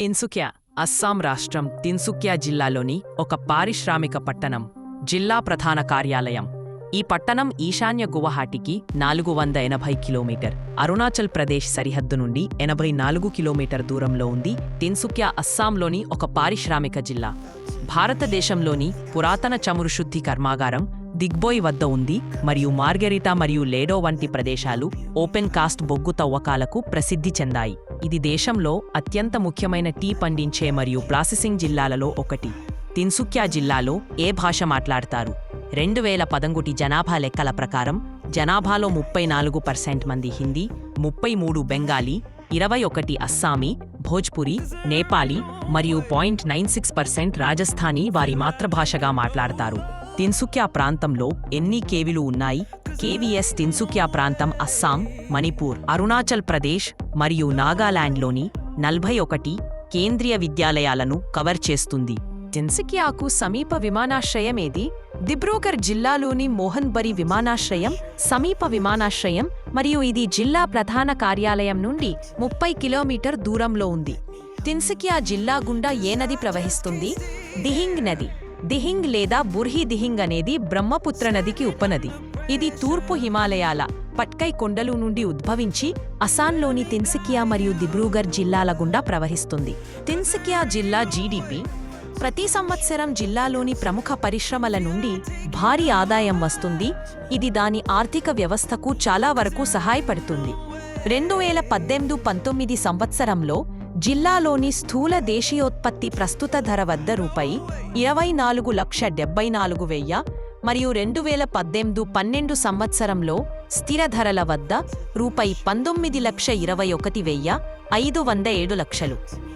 ఇన్సుక్యా అస్సాం రాష్ట్రం తిన్సుక్యా జిల్లాలోని ఒక పారిశ్రామిక పట్టణం జిల్లా ప్రధాన కార్యాలయం. ఈ పట్టణం ఈశాన్య గువహాటికి నాలుగు వంద ఎనభై కిలోమీటర్ అరుణాచల్ ప్రదేశ్ సరిహద్దు నుండి ఎనభై నాలుగు కిలోమీటర్ దూరంలో ఉంది తిన్సుక్యా అస్సాంలోని ఒక పారిశ్రామిక జిల్లా. భారతదేశంలోని పురాతన చమురు శుద్ధి కర్మాగారం దిగ్బోయ్ వద్ద ఉంది మరియు మార్గెరిటా మరియు లేడో వంటి ప్రదేశాలు ఓపెన్ కాస్ట్ బొగ్గు తవ్వకాలకు ప్రసిద్ధి చెందాయి. ఇది దేశంలో అత్యంత ముఖ్యమైన టీ పండించే మరియు ప్రాసెసింగ్ జిల్లాలలో ఒకటి. తిన్సుక్యా జిల్లాలో ఏ భాష మాట్లాడతారు? రెండు వేల పదంగుటి జనాభా లెక్కల ప్రకారం జనాభాలో ముప్పై నాలుగు పర్సెంట్ మంది హిందీ ముప్పై మూడు బెంగాలీ ఇరవై ఒకటి అస్సామీ భోజ్పురి నేపాలీ మరియు point nine six percent Rajasthani వారి మాతృభాషగా మాట్లాడతారు. తిన్సుక్యా ప్రాంతంలో ఎన్ని కేవీలు ఉన్నాయి? కేవీఎస్ తిన్సుక్యా ప్రాంతం అస్సాం మణిపూర్ అరుణాచల్ ప్రదేశ్ మరియు నాగాలాండ్లోని నలభై ఒకటి కేంద్రీయ విద్యాలయాలను కవర్ చేస్తుంది. తిన్సుకియాకు సమీప విమానాశ్రయం ఏది దిబ్రూగర్ జిల్లాలోని మోహన్బరి విమానాశ్రయం సమీప విమానాశ్రయం మరియు ఇది జిల్లా ప్రధాన కార్యాలయం నుండి ముప్పై కిలోమీటర్ దూరంలో ఉంది. తిన్సుకియా జిల్లా గుండా ఏ నది ప్రవహిస్తుంది? దిహింగ్ నది. దిహింగ్ లేదా బుర్హి దిహింగ్ అనేది బ్రహ్మపుత్ర నదికి ఉపనది. ఇది తూర్పు హిమాలయాల పట్కై కొండలు నుండి ఉద్భవించి అసాన్లోని తిన్సుకియా మరియు దిబ్రూగర్ జిల్లాల గుండా ప్రవహిస్తుంది. తిన్సుకియా జిల్లా జీడిపి ప్రతి సంవత్సరం జిల్లాలోని ప్రముఖ పరిశ్రమల నుండి భారీ ఆదాయం వస్తుంది. ఇది దాని ఆర్థిక వ్యవస్థకు చాలా వరకు సహాయపడుతుంది. రెండు వేల పద్దెనిమిది పంతొమ్మిది సంవత్సరంలో జిల్లాలోని స్థూల దేశీయోత్పత్తి ప్రస్తుత ధర వద్ద రూపాయి ఇరవై నాలుగు లక్ష డెబ్బై నాలుగు వెయ్య మరియు రెండు వేల పద్దెనిమిది పన్నెండు సంవత్సరంలో స్థిర ధరల వద్ద రూపాయి పంతొమ్మిది లక్ష ఇరవై ఒకటి వెయ్య ఐదు వంద ఏడు లక్షలు.